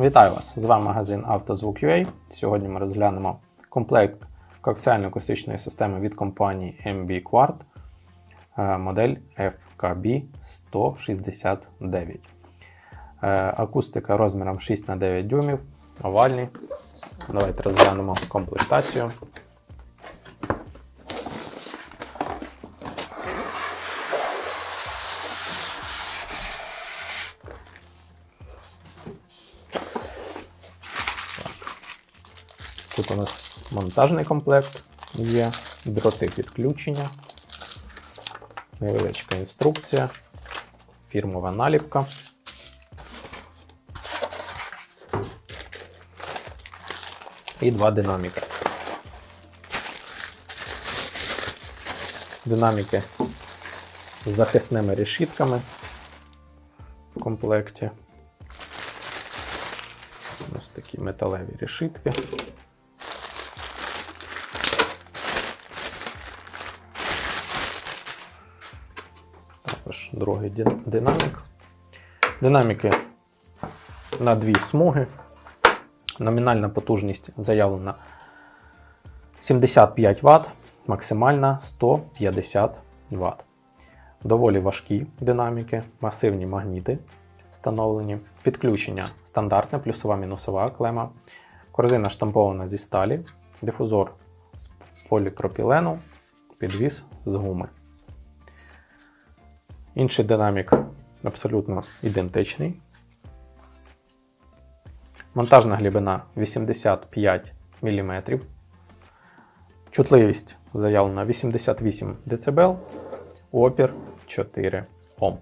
Вітаю вас! З вами магазин «Автозвук.UA». Сьогодні ми розглянемо комплект коаксіально-акустичної системи від компанії MB Quart, е, модель FKB 169. Е, Акустика розміром 6х9 дюймів, овальний. Давайте розглянемо комплектацію. Тут у нас монтажний комплект є, дроти підключення, невеличка інструкція, фірмова наліпка. І два динаміка. Динаміки з захисними решітками в комплекті. Ось такі металеві решітки. Також другий динамік. Динаміки на дві смуги. Номінальна потужність заявлена 75 Вт, максимальна 150 Вт. Доволі важкі динаміки, масивні магніти встановлені. Підключення стандартне, плюсова мінусова клема. Корзина штампована зі сталі, дифузор з поліпропілену, підвіс з гуми. Інший динамік абсолютно ідентичний. Монтажна глибина 85 мм. Чутливість заявлена 88 дБ, опір 4 Ом.